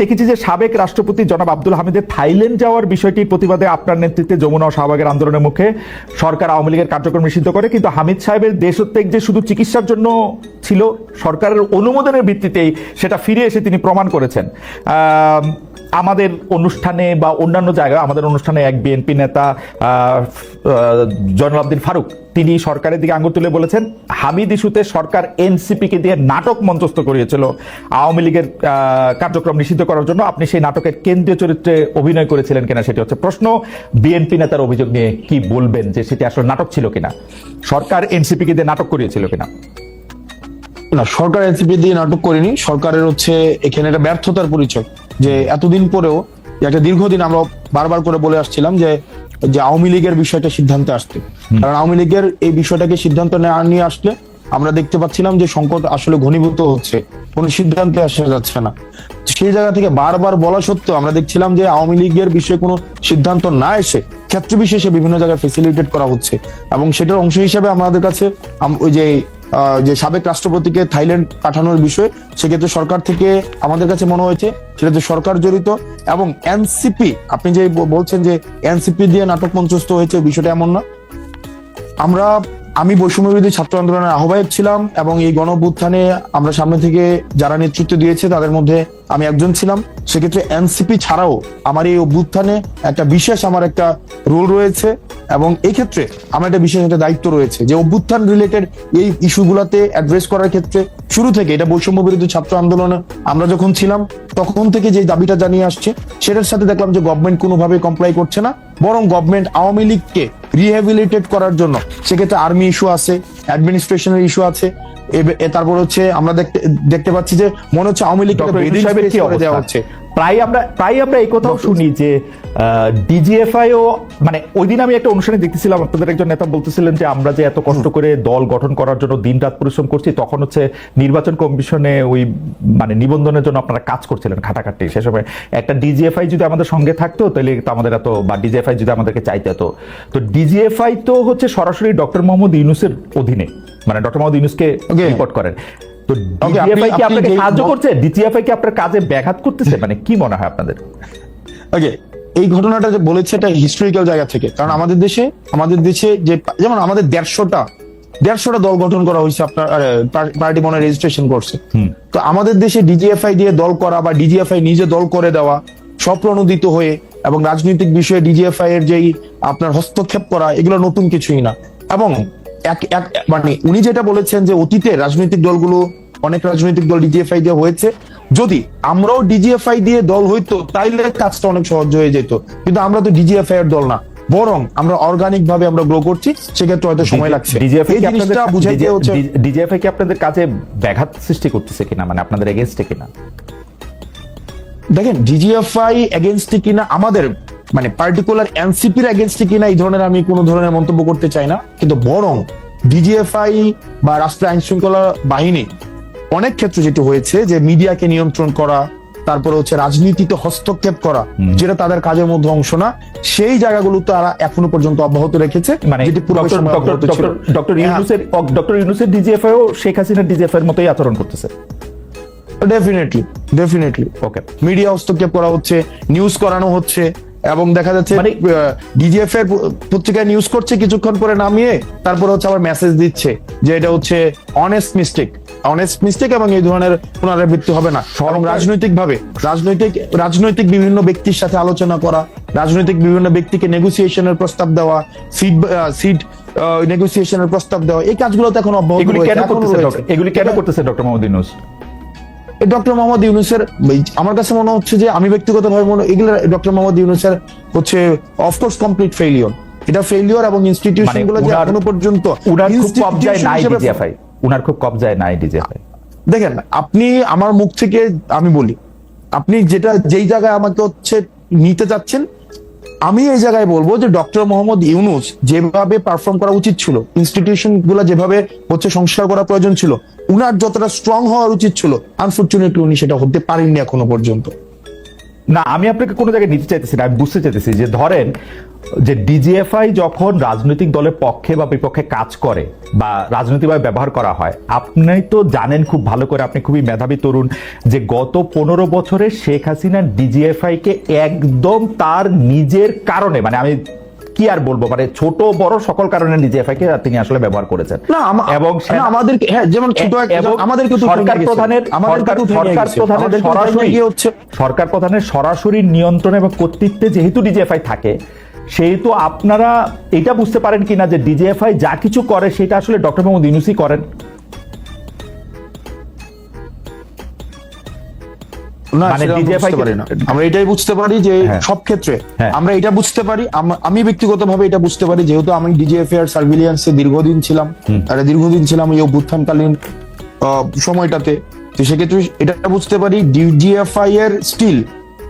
দেখেছি যে সাবেক রাষ্ট্রপতি জনাব আব্দুল হামিদের থাইল্যান্ড যাওয়ার বিষয়টি প্রতিবাদে আপনার নেতৃত্বে যমুনা ও শাহবাগের আন্দোলনের মুখে সরকার আওয়ামী লীগের কার্যক্রম নিষিদ্ধ করে, কিন্তু হামিদ সাহেবের দেশত্যাগ যে শুধু চিকিৎসার জন্য ছিল, সরকারের অনুমোদনের ভিত্তিতেই সেটা ফিরে এসে তিনি প্রমাণ করেছেন। আমাদের অনুষ্ঠানে বা অন্যান্য জায়গায়, আমাদের অনুষ্ঠানে এক বিএনপি নেতা জয়নুল আবদিন ফারুক, তিনি সরকারের দিকে আঙুল তুলে বলেছেন, হামিদ ইস্যুতে সরকার এনসিপিকে দিয়ে নাটক মঞ্চস্থ করিয়েছিল। আওয়ামী লীগের কার্যক্রম নিষিদ্ধ করার জন্য আপনি সেই নাটকের কেন্দ্রীয় চরিত্রে অভিনয় করেছিলেন কিনা সেটি হচ্ছে প্রশ্ন। বিএনপি নেতার অভিযোগ নিয়ে কি বলবেন যে সেটি আসলে নাটক ছিল কিনা? সরকার এনসিপিকে দিয়ে নাটক করিয়েছিল কিনা? না সরকার এনসিপি দিয়ে নাটক করেনি। সরকারের হচ্ছে এখানে একটা ব্যর্থতার পরিচয় যে এতদিন পরেও একটা দীর্ঘদিন আমরা বারবার করে বলে আসছিলাম যে যে আওয়ামী লীগের বিষয়টা সিদ্ধান্তে আসতে। কারণ আওয়ামী লীগের এই বিষয়টাকে সিদ্ধান্ত নিয়ে আসলে আমরা দেখতে পাচ্ছিলাম যে সংকট আসলে ঘনীভূত হচ্ছে। কোনো সিদ্ধান্তে আসা যাচ্ছে না। সেই জায়গা থেকে বারবার বলা সত্ত্বেও আমরা দেখছিলাম যে আওয়ামী লীগের বিষয়ে কোনো সিদ্ধান্ত না এসে ক্ষেত্র বিশেষে বিভিন্ন জায়গায় ফেসিলিটেট করা হচ্ছে। এবং সেটার অংশ হিসেবে আমাদের কাছে ওই যে যে সাবেক রাষ্ট্রপতিকে থাইল্যান্ড পাঠানোর বিষয়ে, সেক্ষেত্রে সরকার থেকে আমাদের কাছে মনে হয়েছে সেটাতে সরকার জড়িত এবং এনসিপি, আপনি যে বলছেন যে এনসিপি দিয়ে নাটক মঞ্চস্থ হয়েছে, বিষয়টা এমন না। আমরা, আমি বৈষম্য বিরোধী ছাত্র আন্দোলনের আহ্বায়ক ছিলাম এবং এই গণ আমরা সামনে থেকে যারা নেতৃত্ব দিয়েছে, তাদের মধ্যে আমি একজন ছিলাম, সেক্ষেত্রে এনসিপি ছাড়াও আমার এই অভ্যুত্থানে একটা বিশেষ আমার একটা রোল রয়েছে এবং এই ক্ষেত্রে আমার একটা বিশেষ একটা দায়িত্ব রয়েছে যে অভ্যুত্থান রিলেটেড এই ইস্যুগুলোতে অ্যাড্রেস করার ক্ষেত্রে শুরু থেকে এটা বৈষম্য বিরোধী ছাত্র আন্দোলনে আমরা যখন ছিলাম, তখন থেকে যে দাবিটা জানিয়ে আসছে, সেটার সাথে দেখলাম যে গভর্নমেন্ট কোনোভাবে কমপ্লাই করছে না, বরং গভর্নমেন্ট আওয়ামী লীগকে রিহ্যাবিলিটেট করার জন্য, সেক্ষেত্রে আর্মি ইস্যু আছে অ্যাডমিনিস্ট্রেশনের ইস্যু আছে তারপর হচ্ছে আমরা দেখতে দেখতে পাচ্ছি যে মনে হচ্ছে আওয়ামী লীগ ডক্টর সাহেবের কি দেওয়া হচ্ছে। প্রায় আমরা প্রায় আমরা এই কথাও শুনি যে ডিজিএফআই ও মানে ওই দিন আমি একটা অনুষ্ঠানে দেখতেছিলাম আপনাদের একজন নেতা বলতেছিলেন যে আমরা যে এত কষ্ট করে দল গঠন করার জন্য দিন রাত পরিশ্রম করছি তখন হচ্ছে নির্বাচন কমিশনে ওই মানে নিবন্ধনের জন্য আপনারা কাজ করছিলেন খাটাখাটি সে সময় একটা ডিজিএফআই যদি আমাদের সঙ্গে থাকতো তাহলে তো আমাদের এত বা ডিজিএফআই যদি আমাদেরকে চাইতে হতো। তো ডিজিএফআই তো হচ্ছে সরাসরি ডক্টর মোহাম্মদ ইউনুসের অধীনে মানে ডক্টর মোহাম্মদ ইউনুসকে রিপোর্ট করেন। তো ডিজিএফআই কি আপনাকে সাহায্য করছে? ডিজিএফআই কি আপনার কাজে ব্যাঘাত করতেছে? মানে কি মনে হয় আপনাদের? ওকে এই ঘটনাটা যে বলেছে এটা হিস্টোরিক্যাল জায়গা থেকে। কারণ আমাদের দেশে আমাদের দেশে যে যেমন আমাদের দেড়শোটা দেড়শোটা দল গঠন করা হয়েছে আপনার পার্টি মনে রেজিস্ট্রেশন করছে। তো আমাদের দেশে ডিজিএফআই দিয়ে দল করা বা ডিজিএফআই নিজে দল করে দেওয়া স্বপ্রণোদিত হয়ে এবং রাজনৈতিক বিষয়ে ডিজিএফআই এর যেই আপনার হস্তক্ষেপ করা এগুলো নতুন কিছুই না। এবং এক এক মানে উনি যেটা বলেছেন যে অতীতে রাজনৈতিক দলগুলো অনেক রাজনৈতিক দল ডিজিএফআই দিয়ে হয়েছে যদি আমরাও ডিজিএফআই দিয়ে দল হইতো তাইলে কাজটা অনেক সহজ হয়ে যেত। কিন্তু আমরা তো ডিজিএফআই এর দল না। বরং আমরা অর্গানিক ভাবে আমরা গ্রো করছি সেক্ষেত্রে হয়তো সময় লাগছে। ডিজিএফআই এই কি আপনাদের জিনিসটা হচ্ছে ডিজিএফআই কি আপনাদের কাজে ব্যাঘাত সৃষ্টি করতেছে কিনা? মানে আপনাদের এগেনস্টে কিনা? দেখেন ডিজিএফআই এগেনস্টে কিনা আমাদের মানে পার্টিকুলার এনসিপির এগেনস্টে কিনা এই ধরনের আমি কোনো ধরনের মন্তব্য করতে চাই না। কিন্তু বরং ডিজিএফআই বা রাষ্ট্র আইন শৃঙ্খলা বাহিনী অনেক ক্ষেত্রে যেটা হয়েছে যে মিডিয়াকে নিয়ন্ত্রণ করা তারপরে হচ্ছে রাজনীতিতে হস্তক্ষেপ করা যেটা তাদের কাজের মধ্যে অংশ না সেই জায়গাগুলো তারা এখনও পর্যন্ত অব্যাহত রেখেছে মানে ডক্টর হ্যাঁ, ইউনুসের ডক্টর ইউনুসের ডিজিএফআই ও শেখ হাসিনার ডিজিএফআই এর মতোই আচরণ করতেছে। ডেফিনেটলি ডেফিনেটলি ওকে মিডিয়া হস্তক্ষেপ করা হচ্ছে নিউজ করানো হচ্ছে এবং দেখা যাচ্ছে মানে- ডিজিএফ এর পত্রিকায় নিউজ করছে কিছুক্ষণ পরে নামিয়ে তারপরে হচ্ছে আবার মেসেজ দিচ্ছে যে এটা হচ্ছে অনেস্ট মিস্টেক অনেস্ট মিস্টেক এবং এই ধরনের পুনরাবৃত্তি হবে না। রাজনৈতিক ভাবে রাজনৈতিক রাজনৈতিক বিভিন্ন ব্যক্তির সাথে আলোচনা করা রাজনৈতিক বিভিন্ন ব্যক্তিকে নেগোসিয়েশনের প্রস্তাব দেওয়া সিট সিট নেগোসিয়েশনের প্রস্তাব দেওয়া এই কাজগুলো তো এখন অব্যাহত এগুলি কেন করতেছে ডক্টর- মোহাম্মদ ইউনুস? ডক্টর মোহাম্মদ ইউনুসের আমার কাছে মনে হচ্ছে যে আমি ব্যক্তিগতভাবে মনে এগুলো ডক্টর মোহাম্মদ ইউনুসের হচ্ছে অফকোর্স কমপ্লিট ফেইলিয়র এটা ফেইলিয়র এবং ইনস্টিটিউশন মানে যে এখনও পর্যন্ত খুব কবজায় নাই উনার খুব কবজায় নাই ডিজিএফআই দেখেন, আপনি আমার মুখ থেকে আমি বলি, আপনি যেটা, যেই জায়গায় আমাকে হচ্ছে নিতে যাচ্ছেন, আমি এই জায়গায় বলব যে ডক্টর মোহাম্মদ ইউনুস যেভাবে পারফর্ম করা উচিত ছিল ইনস্টিটিউশনগুলো যেভাবে হচ্ছে সংস্কার করা প্রয়োজন ছিল, উনার যতটা স্ট্রং হওয়ার উচিত ছিল আনফর্চুনেটলি উনি সেটা হতে পারেননি এখনও পর্যন্ত। না, আমি আপনাকে কোনো জায়গায় নিতে চাইতেছি না, আমি বুঝতে চাইতেছি যে ধরেন যে ডিজিএফআই যখন রাজনৈতিক দলের পক্ষে বা বিপক্ষে কাজ করে বা রাজনৈতিকভাবে ব্যবহার করা হয়, আপনি তো জানেন খুব ভালো করে, আপনি খুবই মেধাবী তরুণ, যে গত পনেরো বছরে শেখ হাসিনা ডিজিএফআইকে একদম তার নিজের কারণে মানে আমি কি আর বলব? মানে ছোট বড় সকল কারণে ডিজিএফআই কে তিনি আসলে ব্যবহার করেছেন। না এবং আমাদেরকে হ্যাঁ যেমন ছোট এক- এবং আমাদেরকে তো সরকার প্রধানের সরকার প্রধানের সরাসরি হচ্ছে সরকার প্রধানের সরাসরি নিয়ন্ত্রণ এবং কর্তৃত্বে যেহেতু ডিজিএফআই থাকে সেহেতু আপনারা এটা বুঝতে পারেন কিনা যে ডিজিএফআই যা কিছু করে সেটা আসলে ডক্টর মোহাম্মদ ইউনুসই করেন। আমরা DJI বুঝতে পারি না আমরা এটাই বুঝতে পারি যে হ্যাঁ। সব ক্ষেত্রে হ্যাঁ। আমরা এটা বুঝতে পারি আম- আমি ব্যক্তিগতভাবে এটা বুঝতে পারি যেহেতু আমি ডিজিএফ এর সার্ভিলিয়েন্সে দীর্ঘদিন ছিলাম আর দীর্ঘদিন ছিলাম এই অভ্যুত্থানকালীন সময়টাতে তো সেক্ষেত্রে এটা বুঝতে পারি ডিজিএফআই এর স্টিল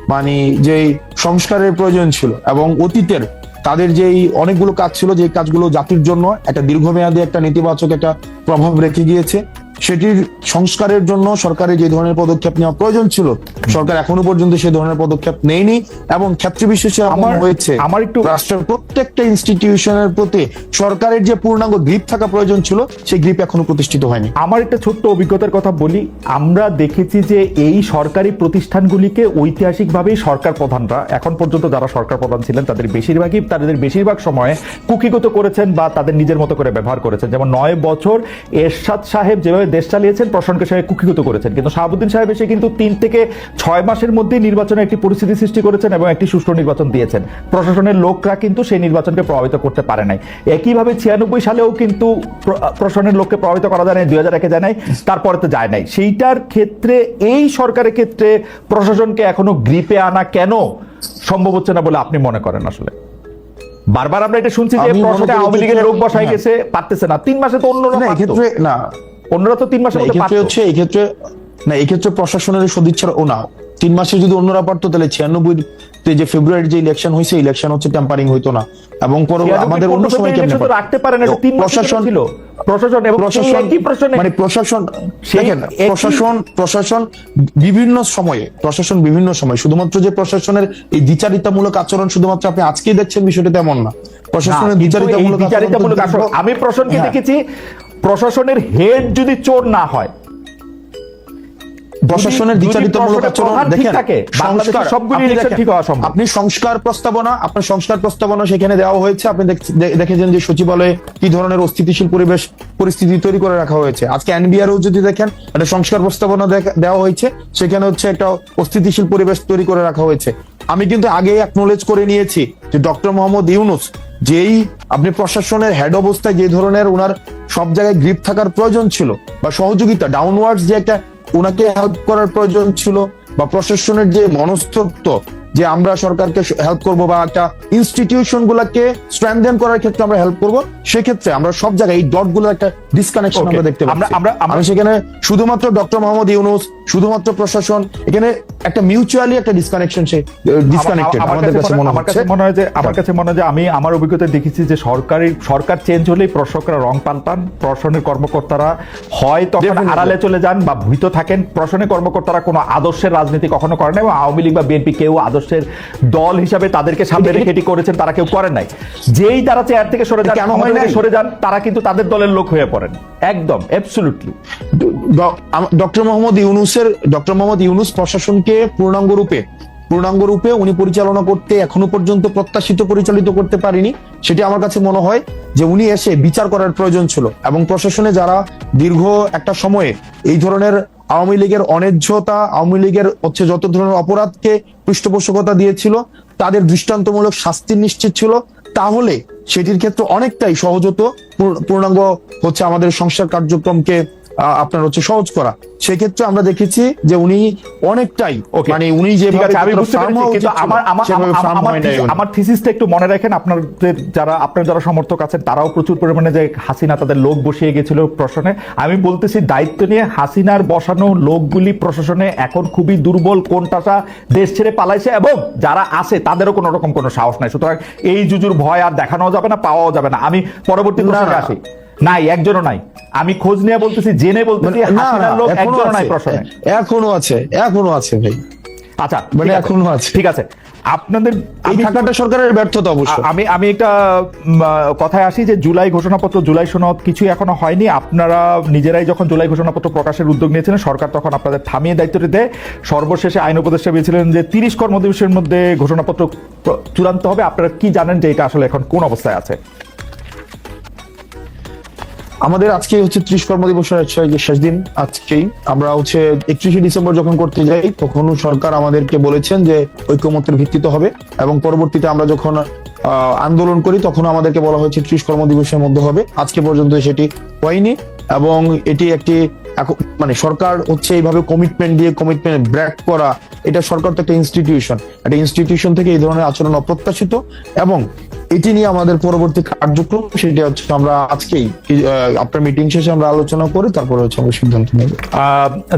মানে যে সংস্কারের প্রয়োজন ছিল এবং অতীতের তাদের যেই অনেকগুলো কাজ ছিল যে কাজগুলো জাতির জন্য একটা দীর্ঘমেয়াদী একটা নেতিবাচক একটা প্রভাব রেখে গিয়েছে সেটির সংস্কারের জন্য সরকারের যে ধরনের পদক্ষেপ নেওয়া প্রয়োজন ছিল সরকার এখনও পর্যন্ত সে ধরনের পদক্ষেপ নেয়নি এবং ক্ষেত্র বিশেষে আমার আমার- হয়েছে। আমার একটু- রাষ্ট্রের প্রত্যেকটা ইনস্টিটিউশনের প্রতি সরকারের যে পূর্ণাঙ্গ গ্রিপ থাকা প্রয়োজন ছিল সেই গ্রিপ এখনও প্রতিষ্ঠিত হয়নি। আমার একটা ছোট্ট অভিজ্ঞতার কথা বলি। আমরা দেখেছি যে এই সরকারি প্রতিষ্ঠানগুলিকে ঐতিহাসিকভাবেই সরকার প্রধানরা এখন পর্যন্ত যারা সরকার প্রধান ছিলেন তাদের বেশিরভাগই তাদের বেশিরভাগ সময়ে কুকিগত করেছেন বা তাদের নিজের মতো করে ব্যবহার করেছেন। যেমন নয় বছর এরশাদ সাহেব যেভাবে দেশ চালিয়েছেন প্রশাসনকে সাহেব কুকিগত করেছেন। কিন্তু শাহাবুদ্দিন সাহেব এসে কিন্তু তিন থেকে ছয় মাসের মধ্যেই নির্বাচনে একটি পরিস্থিতি সৃষ্টি করেছেন এবং একটি সুষ্ঠু নির্বাচন দিয়েছেন। প্রশাসনের লোকরা কিন্তু সেই নির্বাচনকে প্রভাবিত করতে পারে নাই। একইভাবে ছিয়ানব্বই সালেও কিন্তু প্রশাসনের লোককে প্রভাবিত করা যায় নাই দুই হাজার একে যায় নাই তারপরে তো যায় নাই। সেইটার ক্ষেত্রে এই সরকারের ক্ষেত্রে প্রশাসনকে এখনও গ্রিপে আনা কেন সম্ভব হচ্ছে না বলে আপনি মনে করেন আসলে? বারবার আমরা এটা শুনছি যে প্রশাসনে আওয়ামী লীগের লোক বসাই হ্যাঁ। গেছে পারতেছে না। তিন মাসে তো। এক্ষেত্রে না অন্যরা তো তিন মাসের মধ্যে। হচ্ছে এক্ষেত্রে না এক্ষেত্রে প্রশাসনের সদিচ্ছার ও না তিন মাসে যদি অন্যরা পারতো তাহলে ছিয়ানব্বই যে ফেব্রুয়ারি যে ইলেকশন হয়েছে ইলেকশন হচ্ছে টেম্পারিং হইতো না। এবং আমাদের অন্য সময় কেমনে রাখতে পারে না এটা তিন প্রশাসন ছিল। প্রশাসন এবং প্রশাসন একই প্রশাসনে মানে প্রশাসন দেখেন প্রশাসন প্রশাসন বিভিন্ন সময়ে প্রশাসন বিভিন্ন সময় শুধুমাত্র যে প্রশাসনের এই দ্বিচারিতামূলক আচরণ শুধুমাত্র আপনি আজকেই দেখছেন বিষয়টা তেমন না। প্রশাসনের কিন্তু এই দ্বিচারিতামূলক আচরণ আমি প্রশাসনকে হ্যাঁ। দেখেছি প্রশাসনের হেড যদি চোর না হয় প্রশাসনের আপনি ঠিক হওয়া সম্ভব। আপনি সংস্কার প্রস্তাবনা আপনার সংস্কার প্রস্তাবনা সেখানে দেওয়া হয়েছে আপনি দেখ- দেখেছেন যে সচিবালয়ে কি ধরনের অস্থিতিশীল পরিবেশ পরিস্থিতি তৈরি করে রাখা হয়েছে আজকে এনবিআরও যদি দেখেন একটা সংস্কার প্রস্তাবনা দেওয়া হয়েছে সেখানে হচ্ছে একটা অস্থিতিশীল পরিবেশ তৈরি করে রাখা হয়েছে আমি কিন্তু আগেই অ্যাকনোলেজ করে নিয়েছি যে ডক্টর মোহাম্মদ ইউনুস যেই আপনি প্রশাসনের হেড অবস্থায় যে ধরনের ওনার সব জায়গায় গ্রিপ থাকার প্রয়োজন ছিল, বা সহযোগিতা ডাউনওয়ার্ডস যে একটা ওনাকে হেল্প করার প্রয়োজন ছিল, বা প্রশাসনের যে মনস্তত্ব যে আমরা সরকারকে হেল্প করব বা একটা ইনস্টিটিউশন গুলাকে স্ট্রেংথেন করার ক্ষেত্রে আমরা হেল্প করব সেক্ষেত্রে আমরা সব জায়গায় এই ডটগুলো একটা ডিসকানেকশন আমরা দেখতে পাচ্ছি। আমরা- আমরা- সেখানে শুধুমাত্র ডক্টর মোহাম্মদ ইউনুস শুধুমাত্র প্রশাসন এখানে একটা মিউচুয়ালি একটা ডিসকানেকশন সে ডিসকানেক্টেড আমাদের কাছে মনে আমার হচ্ছে। কাছে মনে হয় যে আমার কাছে মনে হয় যে আমি আমার অভিজ্ঞতা দেখেছি যে সরকারি সরকার চেঞ্জ হলেই প্রশাসকরা রং পাল্টান প্রশাসনের কর্মকর্তারা হয় তখন আড়ালে চলে যান বা ভূত থাকেন। প্রশাসনের কর্মকর্তারা কোনো আদর্শের রাজনীতি কখনো করেন নাই এবং আওয়ামী লীগ বা বিএনপি কেউ আদর্শের দল হিসাবে তাদেরকে সামনে রেখে এটি করেছেন তারা কেউ করেন নাই। যেই তারা চেয়ার থেকে সরে যান কেন হয় সরে যান তারা কিন্তু তাদের দলের লোক হয়ে পড়েন। একদম অ্যাবসলুটলি ডক্টর মোহাম্মদ ইউনুসের ডক্টর মোহাম্মদ ইউনুস প্রশাসনকে পূর্ণাঙ্গ রূপে পূর্ণাঙ্গ রূপে উনি পরিচালনা করতে এখনও পর্যন্ত প্রত্যাশিত পরিচালিত করতে পারিনি। সেটি আমার কাছে মনে হয় যে উনি এসে বিচার করার প্রয়োজন ছিল। এবং প্রশাসনে যারা দীর্ঘ একটা সময়ে এই ধরনের আওয়ামী লীগের অন্যায্যতা আওয়ামী লীগের হচ্ছে যত ধরনের অপরাধকে পৃষ্ঠপোষকতা দিয়েছিল, তাদের দৃষ্টান্তমূলক শাস্তি নিশ্চিত ছিল। তাহলে সেটির ক্ষেত্রে অনেকটাই সহজত পূর্ণ- পূর্ণাঙ্গ হচ্ছে আমাদের সংসার কার্যক্রমকে আপনার হচ্ছে সহজ করা। সেক্ষেত্রে আমরা দেখেছি যে উনি অনেকটাই. মানে উনি যেভাবে ছিল, আমার থিসিসটা একটু মনে রাখেন আপনাদের যারা আপনার যারা সমর্থক আছেন তারাও প্রচুর পরিমাণে যে হাসিনা তাদের লোক বসিয়ে গেছিল প্রশাসনে। আমি বলতেছি দায়িত্ব নিয়ে হাসিনার বসানো লোকগুলি প্রশাসনে এখন খুবই দুর্বল কোনটাটা দেশ ছেড়ে পালাইছে এবং যারা আছে তাদেরও কোনো রকম কোনো সাহস নাই। সুতরাং এই জুজুর ভয় আর দেখানো যাবে না পাওয়াও যাবে না। আমি পরবর্তী না, প্রসঙ্গে আসি। নাই একজনও নাই। আমি খোঁজ নিয়ে বলতেছি জেনে বলতেছি মানে হাসিনার লোক এখনও নাই আছে, এখনও আছে এখনও আছে ভাই। আচ্ছা মানে এখনও আছে। ঠিক আছে। আপনাদের এই থাকাটা সরকারের ব্যর্থতা অবশ্য। আমি আমি একটা কথায় আসি যে জুলাই ঘোষণাপত্র জুলাই সনদ কিছু এখনও হয়নি। আপনারা নিজেরাই যখন জুলাই ঘোষণাপত্র প্রকাশের উদ্যোগ নিয়েছিলেন সরকার তখন আপনাদের থামিয়ে দায়িত্বটি দেয় সর্বশেষে আইন উপদেষ্টা বলেছিলেন যে তিরিশ কর্মদিবসের মধ্যে ঘোষণাপত্র চূড়ান্ত হবে। আপনারা কি জানেন যে এটা আসলে এখন কোন অবস্থায় আছে? আমাদের আজকে হচ্ছে ত্রিশ কর্মদিবসের হচ্ছে শেষ দিন আজকেই। আমরা হচ্ছে একত্রিশে ডিসেম্বর যখন করতে যাই, তখনও সরকার আমাদেরকে বলেছেন যে ঐক্যমত্যের ভিত্তিতে হবে এবং পরবর্তীতে আমরা যখন আন্দোলন করি, তখন আমাদেরকে বলা হয়েছে ত্রিশ কর্মদিবসের মধ্যে হবে। আজকে পর্যন্ত সেটি হয়নি এবং এটি একটি এখন- মানে সরকার হচ্ছে এইভাবে কমিটমেন্ট দিয়ে কমিটমেন্ট ব্র্যাক করা, এটা সরকার তো একটা ইনস্টিটিউশন একটা ইনস্টিটিউশন থেকে এই ধরনের আচরণ অপ্রত্যাশিত এবং এটি নিয়ে আমাদের পরবর্তী কার্যক্রম সেটা হচ্ছে আমরা আজকেই আপনার মিটিং শেষে আমরা আলোচনা করে, তারপরে হচ্ছে আমরা সিদ্ধান্ত নেব।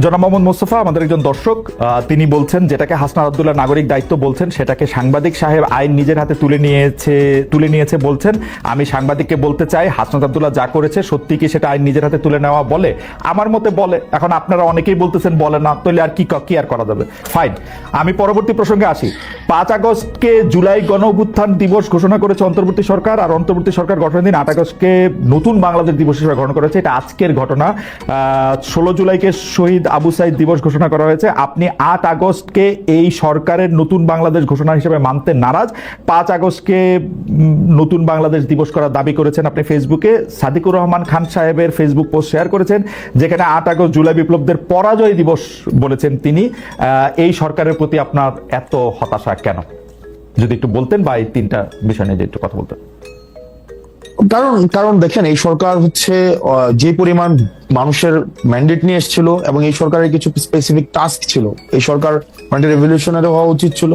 জনাব মোহাম্মদ মোস্তফা, আমাদের একজন দর্শক তিনি বলছেন যেটাকে হাসনাত আব্দুল্লাহ নাগরিক দায়িত্ব বলছেন, সেটাকে সাংবাদিক সাহেব আইন নিজের হাতে তুলে নিয়েছে তুলে নিয়েছে বলছেন, আমি সাংবাদিককে বলতে চাই, হাসনাত আব্দুল্লাহ যা করেছে, সত্যি কি সেটা আইন নিজের হাতে তুলে নেওয়া বলে? আমার মতে বলে, এখন আপনারা অনেকেই বলতেছেন বলে না, তাহলে আর কি কি আর করা যাবে? ফাইন আমি পরবর্তী প্রসঙ্গে আসি। পাঁচ আগস্টকে জুলাই গণ অভ্যুত্থান দিবস ঘোষণা করেছে অন্তর্বর্তী সরকার, আর অন্তর্বর্তী সরকার গঠনের দিন আট আগস্টকে নতুন বাংলাদেশ দিবস হিসেবে গ্রহণ করেছে। এটা আজকের ঘটনা। ষোলো জুলাইকে শহীদ আবু সাইদ দিবস ঘোষণা করা হয়েছে। আপনি আট আগস্টকে এই সরকারের নতুন বাংলাদেশ ঘোষণা হিসেবে মানতে নারাজ। পাঁচ আগস্টকে নতুন বাংলাদেশ দিবস করার দাবি করেছেন আপনি ফেসবুকে। সাদিকুর রহমান খান সাহেবের ফেসবুক পোস্ট শেয়ার করেছেন, যেখানে আট আগস্ট জুলাই বিপ্লবদের পরাজয় দিবস বলেছেন তিনি। এই সরকারের প্রতি আপনার এত হতাশা কেন? যদি একটু বলতেন বা এই তিনটা বিষয় নিয়ে একটু কথা বলতেন। কারণ কারণ দেখেন, এই সরকার হচ্ছে যে পরিমাণ মানুষের ম্যান্ডেট নিয়ে এসেছিল এবং এই সরকারের কিছু স্পেসিফিক টাস্ক ছিল, এই সরকার মানে রেভলিউশনারি হওয়া উচিত ছিল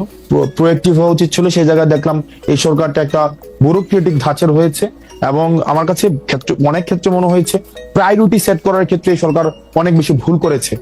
প্রোয়েক্টিভ হওয়া উচিত ছিল, সেই জায়গায় দেখলাম এই সরকারটা একটা ব্যুরোক্রেটিক ধাঁচের হয়েছে এবং আমার কাছে ক্ষেত্র, অনেক ক্ষেত্রে মনে হয়েছে প্রায়োরিটি সেট করার ক্ষেত্রে এই সরকার অনেক বেশি ভুল করেছে।